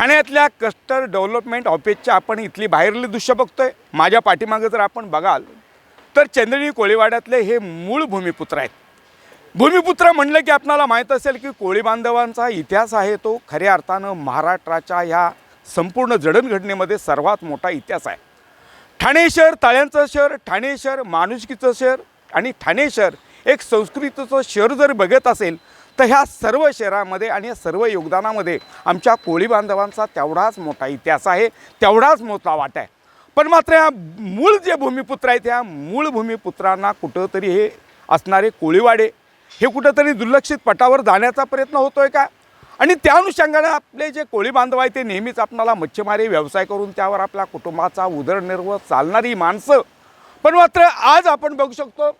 ठाण्यातल्या castor development ऑफिसच्या आपण इथली बाहेरली दृश्य बघतोय. माझ्या पाठीमागे जर आपण बघाल तर चंद्रनी कोळीवाड्यातले हे मूळ भूमिपुत्र आहेत. भूमिपुत्र म्हणलं की आपणाला माहीत असेल की कोळी बांधवांचा इतिहास आहे तो खऱ्या अर्थानं महाराष्ट्राच्या ह्या संपूर्ण जडणघडणीमध्ये सर्वात मोठा इतिहास आहे. ठाणे शहर तळ्यांचं शहर ठाणे शहर माणुसकीचं शहर आणि ठाणे शहर एक संस्कृतीचं शहर जर बघत असेल तर ह्या सर्व शहरामध्ये आणि या सर्व योगदानामध्ये आमच्या कोळी बांधवांचा तेवढाच मोठा इतिहास आहे तेवढाच मोठा वाटा आहे. पण मात्र ह्या मूळ जे भूमिपुत्र आहेत ह्या मूळ भूमिपुत्रांना कुठंतरी हे असणारे कोळीवाडे हे कुठंतरी दुर्लक्षित पटावर जाण्याचा प्रयत्न होतो आहे का? आणि त्या अनुषंगाने आपले जे कोळी बांधव आहेत ते नेहमीच आपणाला मच्छीमारी व्यवसाय करून त्यावर आपल्या कुटुंबाचा उदरनिर्वाह चालणारी माणसं. पण मात्र आज आपण बघू शकतो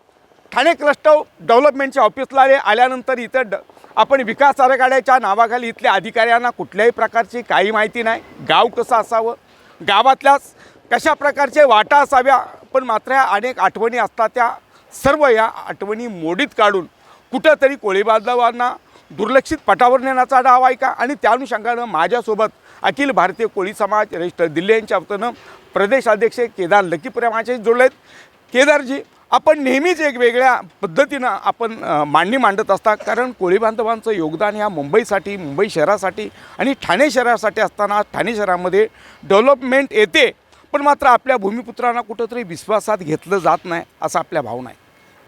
ठाणे क्लस्टर डेव्हलपमेंटच्या ऑफिसला आले आल्यानंतर इथं ड आपण विकास आराखड्याच्या नावाखाली इथल्या अधिकाऱ्यांना कुठल्याही प्रकारची काही माहिती नाही. गाव कसं असावं? गावातल्याच कशा प्रकारचे वाटा असाव्या? पण मात्र ह्या अनेक आठवणी असतात. त्या सर्व या आठवणी मोडीत काढून कुठंतरी कोळी बांधवांना दुर्लक्षित पटावर नेण्याचा डाव आहे का? आणि त्या अनुषंगानं माझ्यासोबत अखिल भारतीय कोळी समाज रजिस्टर दिल्ली यांच्या वतीनं प्रदेशाध्यक्ष केदार लकीप्रेमाचे जोडले आहेत केदारजी आपण नेहमीच एक वेगळ्या पद्धतीनं आपण मांडणी मांडत असता. कारण कोळी बांधवांचं योगदान ह्या मुंबईसाठी मुंबई शहरासाठी आणि ठाणे शहरासाठी असताना ठाणे शहरामध्ये डेव्हलपमेंट येते. पण मात्र आपल्या भूमिपुत्रांना कुठंतरी विश्वासात घेतलं जात नाही असं आपल्या भावना आहे.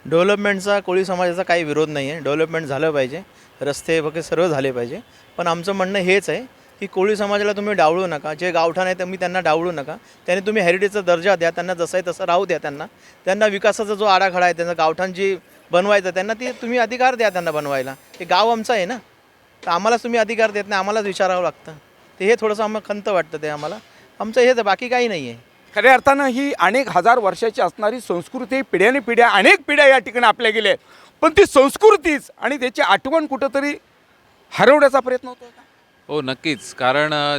डेव्हलपमेंटचा कोळी समाजाचा काही विरोध नाही आहे डेव्हलपमेंट झालं पाहिजे. रस्ते वगैरे सर्व झाले पाहिजे. पण आमचं म्हणणं हेच आहे की कोळी समाजाला तुम्ही डावळू नका जे गावठाण आहे तुम्ही त्यांना डावळू नका. त्यांनी तुम्ही हेरिटेजचा दर्जा द्या त्यांना जसं आहे तसं राहू द्या त्यांना. त्यांना विकासाचा जो आराखडा आहे त्यांचं गावठाण जी बनवायचं त्यांना ते तुम्ही अधिकार द्या त्यांना बनवायला. ते गाव आमचं आहे ना? तर आम्हालाच तुम्ही अधिकार देत नाही आम्हालाच विचारावं लागतं. ते हे थोडंसं आम्हाला खंत वाटतं ते आम्हाला. आमचं हेच बाकी काही नाही आहे. खऱ्या अर्थानं ही अनेक हजार वर्षाची असणारी संस्कृती पिढ्याने पिढ्या अनेक पिढ्या या ठिकाणी आपल्या गेल्या आहेत. पण ती संस्कृतीच आणि त्याची आठवण कुठंतरी हरवण्याचा प्रयत्न होतो का? हो नक्कीच. कारण अ,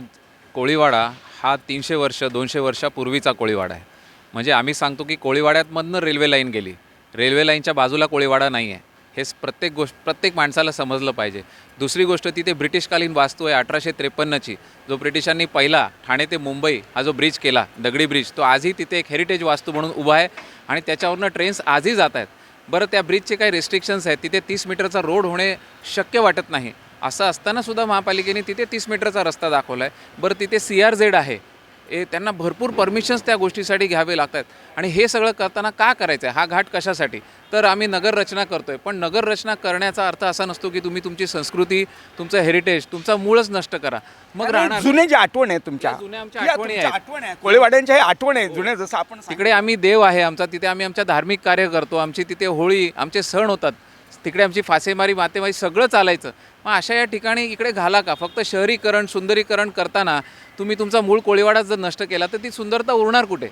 कोळीवाडा हा तीनशे वर्ष दोनशे वर्षापूर्वीचा कोळीवाडा आहे. म्हणजे आम्ही सांगतो की कोळीवाड्यातमधनं रेल्वे लाईन गेली. रेल्वे लाईनच्या बाजूला कोळीवाडा नाही आहे हे स- प्रत्येक गोष्ट प्रत्येक माणसाला समजलं पाहिजे. दुसरी गोष्ट तिथे ब्रिटिशकालीन वास्तू आहे अठराशे त्रेपन्नची. जो ब्रिटिशांनी पहिला ठाणे ते मुंबई हा जो ब्रिज केला दगडी ब्रिज तो आजही तिथे एक हेरिटेज वास्तू म्हणून उभा आहे आणि त्याच्यावरनं ट्रेन्स आजही जात आहेत बरं त्या ब्रिजचे काही रेस्ट्रिक्शन्स आहेत. तिथे तीस मीटरचा रोड होणे शक्य वाटत नाही. असं असताना सुद्धा महापालिकेने तिथे तीस मीटरचा रस्ता दाखवला आहे बरं तिथे सी आर झेड आहे. ए त्यांना भरपूर परमिशन्स त्या गोष्टीसाठी घ्यावे लागतात. आणि हे सगळं करताना का करायचं आहे हा घाट कशासाठी? तर आम्ही नगर रचना करतोय. पण नगर रचना करण्याचा अर्थ असा नसतो की तुम्ही तुमची संस्कृती तुमचं हेरिटेज तुमचा मूळच नष्ट करा. मग राहणार जुने जे आठवण आहे तुमच्या. जुन्या आमच्या आठवणी आहेत. आहे कोळीवाड्यांच्या आठवण आहे जुने जसं आपण. तिकडे आम्ही देव आहे आमचा. तिथे आम्ही आमच्या धार्मिक कार्य करतो. आमची तिथे होळी आमचे सण होतात. तिकडे आमची फासेमारी मातेमारी सगळं चालायचं. मग अशा या ठिकाणी इकडे घाला का? फक्त शहरीकरण सुंदरीकरण करताना तुम्ही तुमचा मूळ कोळीवाडा जर नष्ट केला तर ती सुंदरता उरणार कुठे?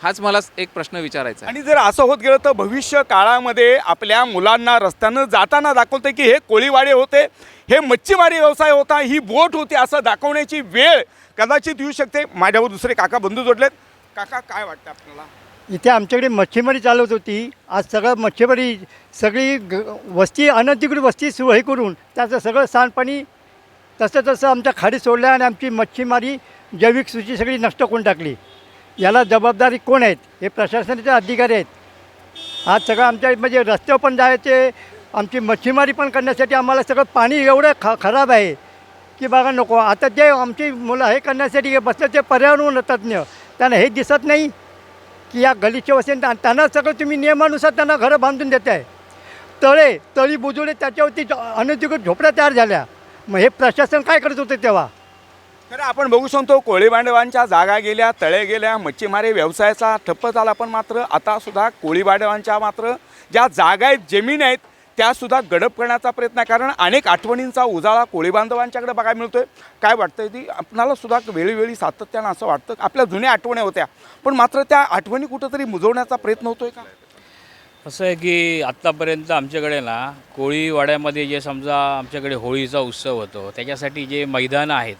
हाच मला एक प्रश्न विचारायचा आणि जर असं होत गेलं तर भविष्य काळामध्ये आपल्या मुलांना रस्त्यानं जाताना दाखवते की हे कोळीवाडे होते हे मच्छीमारी व्यवसाय होता ही बोट होती असं दाखवण्याची वेळ कदाचित येऊ शकते. माझ्यावर दुसरे काका बंधू जोडलेत. काका काय वाटतं आपल्याला? इथे आमच्याकडे मच्छीमारी चालवत होती. आज सगळं मच्छीमारी सगळी ग वस्ती अनधिकृत वस्ती सुरू हे करून त्याचं सगळं सांडपाणी तसं तसं आमच्या खाडी सोडल्या आणि आमची मच्छीमारी जैविक सूची सगळी नष्ट करून टाकली. याला जबाबदारी कोण आहेत? हे प्रशासनाचे अधिकारी आहेत. आज सगळं आमच्या म्हणजे रस्त्यावर पण जायचे आमची मच्छीमारी पण करण्यासाठी आम्हाला सगळं पाणी एवढं ख खराब आहे की बघा नको. आता जे आमची मुलं हे करण्यासाठी हे बसले ते पर्यावरण तज्ज्ञ त्यांना हे दिसत नाही. की या गलीचे वसेन त्यांना सगळं तुम्ही नियमानुसार त्यांना घरं बांधून देत आहे तळे तळी बुजवले त्याच्यावरती अनधिकृत झोपड्या तयार झाल्या. मग हे प्रशासन काय करत होते तेव्हा? खरं आपण बघू शकतो कोळीबांडवांच्या जागा गेल्या तळे गेल्या मच्छीमारी व्यवसायाचा ठप्प झाला पण मात्र आता सुद्धा कोळी मात्र ज्या जागा आहेत जमीन आहेत त्यासुद्धा गडप करण्याचा प्रयत्न आहे. कारण अनेक आठवणींचा उजाळा कोळी बांधवांच्याकडे बघायला मिळतोय. काय वाटतंय ती? आपणाला सुद्धा वेळोवेळी सातत्यानं असं वाटतं आपल्या जुन्या आठवण्या होत्या. पण मात्र त्या आठवणी कुठंतरी मुजवण्याचा प्रयत्न होतोय का? असं आहे की आत्तापर्यंत आमच्याकडे ना कोळीवाड्यामध्ये जे समजा आमच्याकडे होळीचा उत्सव होतो त्याच्यासाठी जे मैदानं आहेत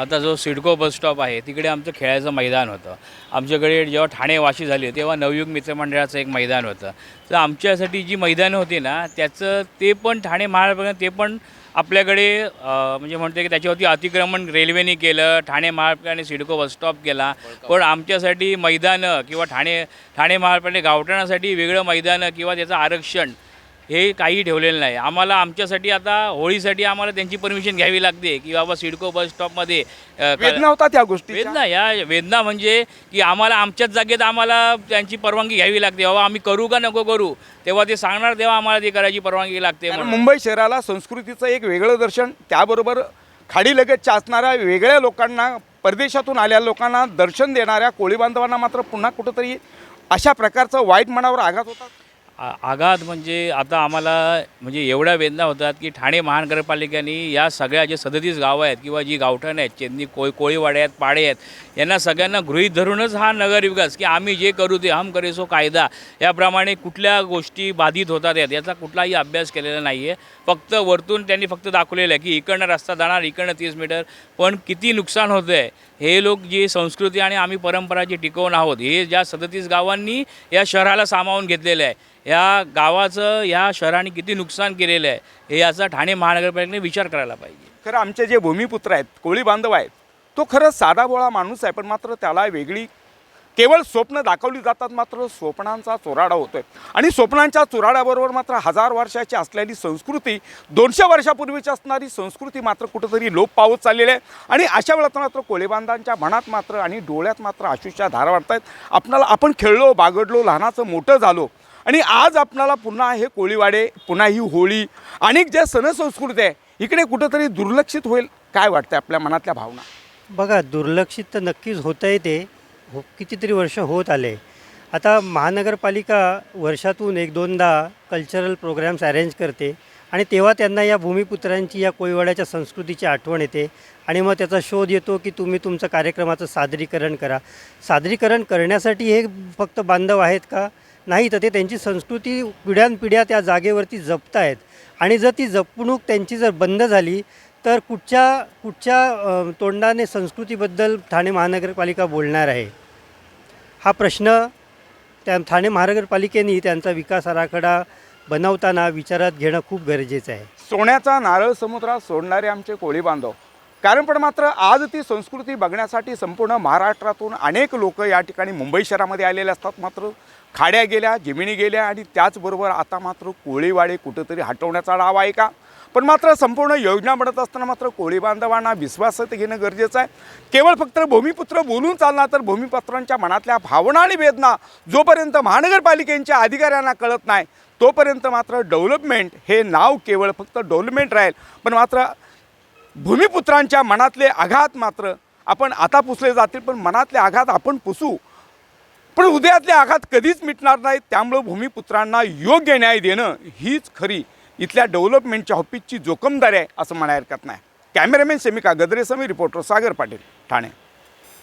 आता जो सिडको बस स्टॉप आहे तिकडे आमचं खेळायचं मैदान होतं. आमच्याकडे जेव्हा ठाणे वाशी झाली तेव्हा नवयुग मित्रमंडळाचं एक मैदान होतं. तर आमच्यासाठी जी मैदानं होती ना त्याचं ते पण ठाणे महानगरपालिका ते पण आपल्याकडे म्हणजे म्हणते की त्याच्यावरती अतिक्रमण रेल्वेने केलं ठाणे महापालिकाने सिडको बसस्टॉप केला. पण आमच्यासाठी मैदानं किंवा ठाणे ठाणे महापालिके गावठाणासाठी वेगळं मैदानं किंवा त्याचं आरक्षण हे काही ठेवलेलं नाही. आम्हाला आमच्यासाठी आता होळीसाठी आम्हाला त्यांची परमिशन घ्यावी लागते की बाबा सिडको बस स्टॉपमध्ये वेदना होतात या गोष्टी वेदना या वेदना म्हणजे की आम्हाला आमच्याच जागेत आम्हाला त्यांची परवानगी घ्यावी लागते. बाबा आम्ही करू का नको करू? तेव्हा ते सांगणार तेव्हा आम्हाला ते करायची परवानगी लागते. मुंबई शहराला संस्कृतीचं एक वेगळं दर्शन त्याबरोबर खाडी लगत चाचणाऱ्या वेगळ्या लोकांना परदेशातून आलेल्या लोकांना दर्शन देणाऱ्या कोळी बांधवांना मात्र पुन्हा कुठंतरी अशा प्रकारचं वाईट मनावर आघात होतात. आ- आघात म्हणजे आता आम्हाला म्हणजे एवढ्या वेदना होतात की ठाणे महानगरपालिकेने या सगळ्या जे सदतीस गावं आहेत किंवा जी गावठण आहेत चेंदणी कोळी कोळीवाडे आहेत पाडे आहेत यांना सगळ्यांना गृहीत धरूनच हा नगर विकास की आम्ही जे करू ते हम करेसो कायदा. याप्रमाणे कुठल्या गोष्टी बाधित होतात आहेत याचा कुठलाही अभ्यास केलेला नाही आहे फक्त वरतून त्यांनी फक्त दाखवलेलं आहे की इकडनं रस्ता जाणार इकडनं तीस मीटर पण किती नुकसान होतं आहे हे लोक जी संस्कृती आणि आम्ही परंपरा जी टिकवून आहोत हे ज्या सदतीस गावांनी या शहराला सामावून घेतलेलं आहे या गावाचं या शहराने किती नुकसान केलेलं आहे हे याचा ठाणे महानगरपालिकेने विचार करायला पाहिजे. खरं आमचे जे भूमिपुत्र आहेत कोळी बांधव आहेत तो खरंच साधा बोळा माणूस आहे पण मात्र त्याला वेगळी केवळ स्वप्न दाखवली जातात मात्र स्वप्नांचा चुराडा होतोय. आणि स्वप्नांच्या चुराड्याबरोबर मात्र हजार वर्षाची असलेली संस्कृती दोनशे वर्षापूर्वीची असणारी संस्कृती मात्र कुठंतरी लोप पावत चाललेली आहे. आणि अशा वेळात मात्र कोळीबांधांच्या मनात मात्र आणि डोळ्यात मात्र आशुच्या धारा वाटत आहेत आपणाला आपण खेळलो बागडलो लहानाचं मोठं झालो. आणि आज आपणाला पुन्हा हे कोळीवाडे पुन्हा ही होळी आणि ज्या सणसंस्कृती आहे इकडे कुठंतरी दुर्लक्षित होईल काय वाटतं आपल्या मनातल्या भावना? बघा दुर्लक्षित तर नक्कीच होतं आहे ते हो कितीतरी वर्ष होत आले. आता महानगरपालिका वर्षातून एक दोनदा कल्चरल प्रोग्राम्स अरेंज करते आणि तेव्हा त्यांना या भूमिपुत्रांची या कोयवाड्याच्या संस्कृतीची आठवण येते आणि मग त्याचा शोध येतो की तुम्ही तुमचं कार्यक्रमाचं सादरीकरण करा. सादरीकरण करण्यासाठी हे फक्त बांधव आहेत का? नाही तर ते त्यांची संस्कृती पिढ्यानपिढ्या त्या जागेवरती जपत आहेत आणि जर ती जपणूक त्यांची जर बंद झाली तर कुठच्या कुठच्या तोंडाने संस्कृतीबद्दल ठाणे महानगरपालिका बोलणार आहे? हा प्रश्न त्या ठाणे महानगरपालिकेने त्यांचा विकास आराखडा बनवताना विचारात घेणं खूप गरजेचं आहे. सोन्याचा नारळ समुद्रात सोडणारे आमचे कोळी बांधव. कारण पण मात्र आज ती संस्कृती बघण्यासाठी संपूर्ण महाराष्ट्रातून अनेक लोक या ठिकाणी मुंबई शहरामध्ये आलेले असतात. मात्र खाड्या गेल्या जमिनी गेल्या आणि त्याचबरोबर आता मात्र कोळीवाडे कुठंतरी हटवण्याचा डाव आहे का? पण मात्र संपूर्ण योजना बनत असताना मात्र कोळी बांधवांना विश्वासात घेणं गरजेचं आहे. केवळ फक्त भूमिपुत्र बोलून चालणार तर भूमिपुत्रांच्या मनातल्या भावना आणि वेदना जोपर्यंत महानगरपालिकेच्या अधिकाऱ्यांना कळत नाही तोपर्यंत मात्र डेव्हलपमेंट हे नाव केवळ फक्त डेव्हलपमेंट राहील. पण मात्र भूमिपुत्रांच्या मनातले आघात मात्र आपण आता पुसले जातील पण मनातले आघात आपण पुसू. पण उदयातले आघात कधीच मिटणार नाहीत. त्यामुळं भूमिपुत्रांना योग्य न्याय देणं हीच खरी इथल्या डेव्हलपमेंटच्या ऑफिसची जोखमदारी आहे असं म्हणायला हरकत नाही. कॅमेरामॅन शमिका गद्रे समी रिपोर्टर सागर पाटील ठाणे.